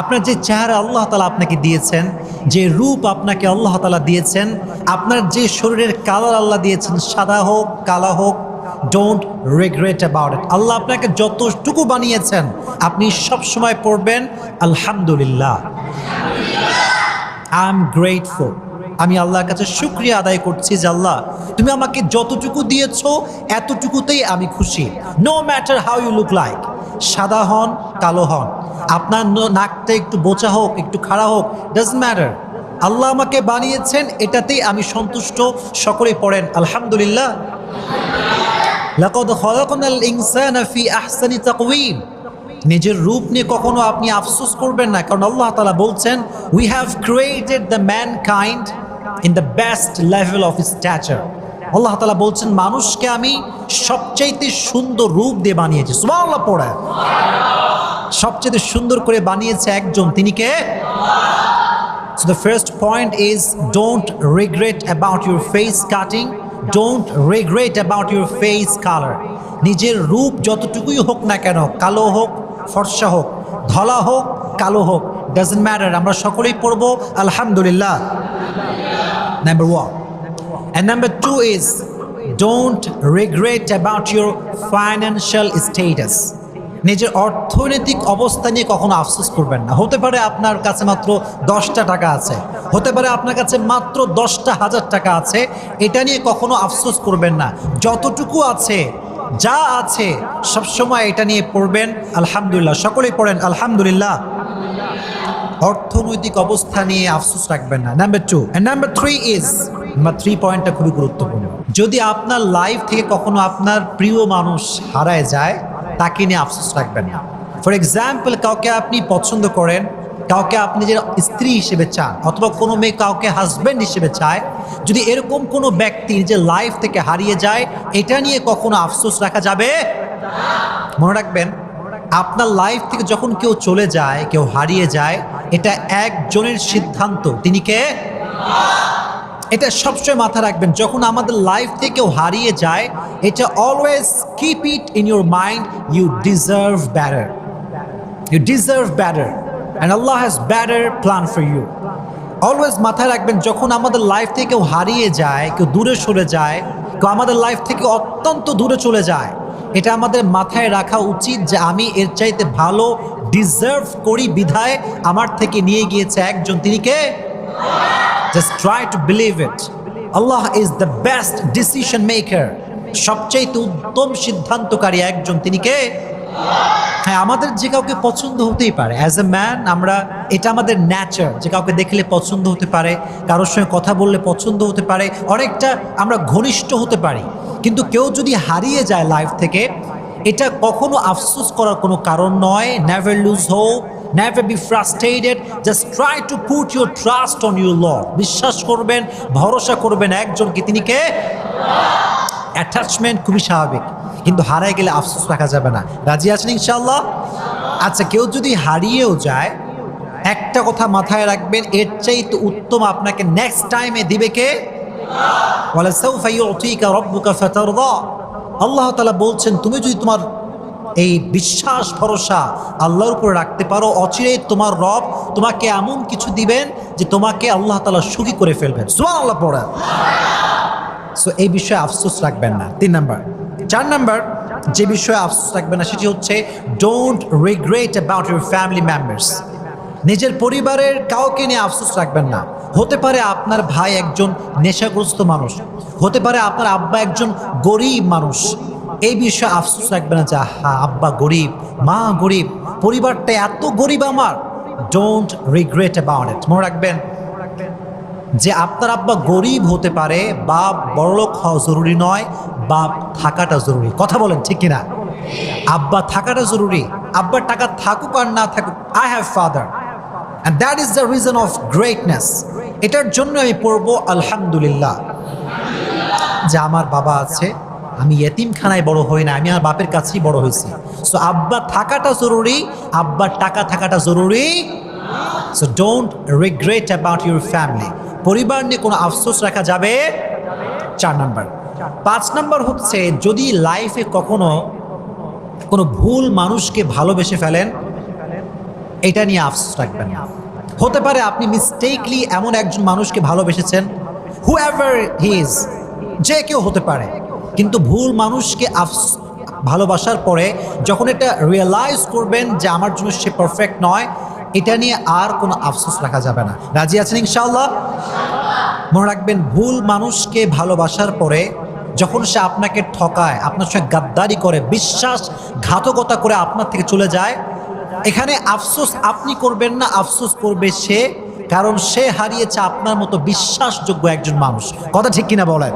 আপনার যে চেহারা আল্লাহ তালা আপনাকে দিয়েছেন, যে রূপ আপনাকে আল্লাহ তালা দিয়েছেন, আপনার যে শরীরের কালার আল্লাহ দিয়েছেন, সাদা হোক, কালা হোক ডোন্ট রিগ্রেট অ্যাবাউট ইট আল্লাহ আপনাকে যতটুকু বানিয়েছেন, আপনি সব সময় পড়বেন, আলহামদুলিল্লাহ। আই এম গ্রেটফুল আমি আল্লাহর কাছে শুক্রিয়া আদায় করছি যে আল্লাহ, তুমি আমাকে যতটুকু দিয়েছ, এতটুকুতেই আমি খুশি। No matter how you look like সাদা হন, কালো হন। আপনার নাকটা একটু বোচা হোক, একটু খাড়া হোক ডাজ ম্যাটার আল্লাহ আমাকে বানিয়েছেন, এটাতেই আমি সন্তুষ্ট, সকলে পড়েন, আলহামদুলিল্লাহ। নিজের রূপ নিয়ে কখনো আপনি আফসোস করবেন না, কারণ আল্লাহ তালা বলছেন we have created the mankind in the best level of stature আল্লাহ তালা বলছেন, মানুষকে আমি সবচাইতে সুন্দর রূপ দিয়ে বানিয়েছি। সুবহানাল্লাহ, পড়ে। সবচেয়ে সুন্দর করে বানিয়েছে একজন, তিনি কে? So the first point is, don't regret about your face cutting. Don't regret about your face color. নিজের রূপ যতটুকুই হোক না কেন, কালো হোক, ফর্সা হোক, ধলা হোক, কালো হোক ডাজন্ট ম্যাটার আমরা সকলেই পড়ব, আলহামদুলিল্লাহ। Number one And number two is, don't regret about your financial status. নিজের অর্থনৈতিক অবস্থা নিয়ে কখনো আফসোস করবেন না। হতে পারে আপনার কাছে মাত্র দশটা টাকা আছে। হতে পারে আপনার কাছে মাত্র দশটা হাজার টাকা আছে। এটা নিয়ে কখনো আফসোস করবেন না। যতটুকু আছে, যা আছে সবসময় এটা নিয়ে পড়বেন। আলহামদুলিল্লাহ। সকলেই পড়েন, আলহামদুলিল্লাহ। অর্থনৈতিক অবস্থা নিয়ে আফসোস রাখবেন না। Number two number three is number three পয়েন্টটা খুবই গুরুত্বপূর্ণ। যদি আপনার লাইফ থেকে কখনো আপনার প্রিয় মানুষ হারায় যায়, তাকে নিয়ে আফসোস রাখবেন না। ফর এক্সাম্পল কাউকে আপনি পছন্দ করেন, কাউকে আপনি যে স্ত্রী হিসেবে চান, অথবা কোনো মেয়ে কাউকে হাজব্যান্ড হিসেবে চায়, যদি এরকম কোনো ব্যক্তি যে লাইফ থেকে হারিয়ে যায়, এটা নিয়ে কখনো আফসোস রাখা যাবে? মনে রাখবেন, আপনার লাইফ থেকে যখন কেউ চলে যায়, কেউ হারিয়ে যায়, এটা একজনের সিদ্ধান্ত। তিনি কে? এটা সবসময় মাথা রাখবেন, যখন আমাদের লাইফ থেকে কেউ হারিয়ে যায়, এটা always keep it in your mind you deserve better you deserve better and Allah has better plan for you always মাথায় রাখবেন, যখন আমাদের লাইফ থেকে কেউ হারিয়ে যায়, কেউ দূরে সরে যায়, কেউ আমাদের লাইফ থেকে অত্যন্ত দূরে চলে যায়, এটা আমাদের মাথায় রাখা উচিত যে আমি এর চাইতে ভালো ডিজার্ভ করি বিধায় আমার থেকে নিয়ে গিয়েছে একজন, তিনি কে? Just try to believe it Allah is the best decision maker সবচাইতে উত্তম সিদ্ধান্তকারী একজন তিনি কে? হ্যাঁ আমাদের যে কাউকে পছন্দ হতেই পারে। অ্যাজ এ ম্যান আমরা এটা আমাদের ন্যাচার যে কাউকে দেখলে পছন্দ হতে পারে, কারোর সঙ্গে কথা বললে পছন্দ হতে পারে, অনেকটা আমরা ঘনিষ্ঠ হতে পারি। কিন্তু কেউ যদি হারিয়ে যায় লাইফ থেকে, এটা কখনো আফসোস করার কোনো কারণ নয়। Never lose hope never be frustrated just try to put your trust on your lord বিশ্বাস করবেন, ভরসা করবেন একজনকে, তিনি কে? অ্যাটাচমেন্ট খুবই স্বাভাবিক। কিন্তু হারায় গেলে আফসোস রাখা যাবে না। রাজি আছেন ইনশাল্লাহ আচ্ছা কেউ যদি হারিয়েও যায়, একটা কথা মাথায় রাখবেন, এর চাইতে উত্তম আপনাকে নেক্সট টাইমে দিবে কে? ফাতারদা। আল্লাহ তাআলা বলছেন, তুমি যদি তোমার এই বিশ্বাস, ভরসা আল্লাহর উপরে রাখতে পারো। অচিরেই তোমার রব তোমাকে এমন কিছু দিবেন যে তোমাকে আল্লাহ তাআলা সুখী করে ফেলবেন। সুবহানাল্লাহ পড়া। সো এই বিষয়ে আফসোস রাখবেন না। তিন নাম্বার। চার নাম্বার, যে বিষয়ে আফসোস রাখবেন না, সেটি হচ্ছে don't regret about your family members নিজের পরিবারের কাউকে নিয়ে আফসোস রাখবেন না। হতে পারে আপনার ভাই একজন নেশাগ্রস্ত মানুষ। হতে পারে আপনার আব্বা একজন গরিব মানুষ। এই বিষয়ে আফসোস রাখবেন না যে হা আব্বা গরিব, মা গরিব, পরিবারটা এত গরিব আমার। ডোন্ট রিগ্রেট অ্যাবাউট ইট মনে রাখবেন যে, আপনার আব্বা গরিব হতে পারে বা বড়লোক হওয়া জরুরি নয় বা থাকাটা জরুরি। কথা বলেন, ঠিক কিনা? আব্বা থাকাটা জরুরি। আব্বার টাকা থাকুক আর না থাকুক I have father and that is the reason of greatness এটার জন্য আমি পড়ব, আলহামদুলিল্লাহ। যে, আমার বাবা আছে আমি এতিমখানায় বড় হই না আমি আমার বাপের কাছেই বড় হয়েছি। সো আব্বা থাকাটা জরুরি, আব্বার টাকা থাকাটা জরুরি। So don't regret about your family পরিবার নিয়ে কোনো আফসোস রাখা যাবে? চার নাম্বার। পাঁচ নাম্বার হচ্ছে, যদি লাইফে কখনো কোনো ভুল মানুষকে ভালোবেসে ফেলেন, এটা নিয়ে আফসোস রাখবেন হতে পারে আপনি মিস্টেকলি এমন একজন মানুষকে ভালোবেসেছেন হু এভার হিজ যে কেউ হতে পারে। কিন্তু ভুল মানুষকে ভালোবাসার পরে যখন এটা রিয়েলাইজ করবেন যে আমার জন্য সে পারফেক্ট নয়, এটা নিয়ে আর কোনো আফসোস রাখা যাবে না। রাজি আছেন ইনশাআল্লাহ? মনে রাখবেন, ভুল মানুষকে ভালোবাসার পরে যখন সে আপনাকে ঠকায়, আপনার সঙ্গে গাদ্দারি করে বিশ্বাস ঘাতকতা করে আপনার থেকে চলে যায়, এখানে আফসোস আপনি করবেন না, আফসোস করবে সে, কারণ সে হারিয়েছে আপনার মতো বিশ্বাসযোগ্য একজন মানুষ। কথা ঠিক কিনা বলেন?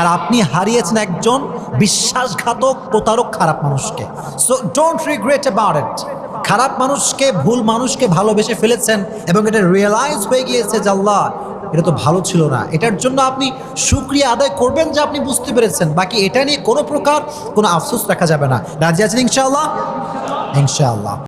আর আপনি হারিয়েছেন একজন বিশ্বাসঘাতক, প্রতারক, খারাপ মানুষকে। So don't regret about it খারাপ মানুষকে, ভুল মানুষকে ভালোবেসে ফেলেছেন এবং এটা রিয়েলাইজ হয়ে গিয়েছে যে আল্লাহ, এটা তো ভালো ছিল না। এটার জন্য আপনি সুক্রিয়া আদায় করবেন যে আপনি বুঝতে পেরেছেন। বাকি এটা নিয়ে কোনো প্রকার কোনো আফসোস রাখা যাবে না। রাজি আছেন ইনশাআল্লাহ? ইনশাআল্লাহ।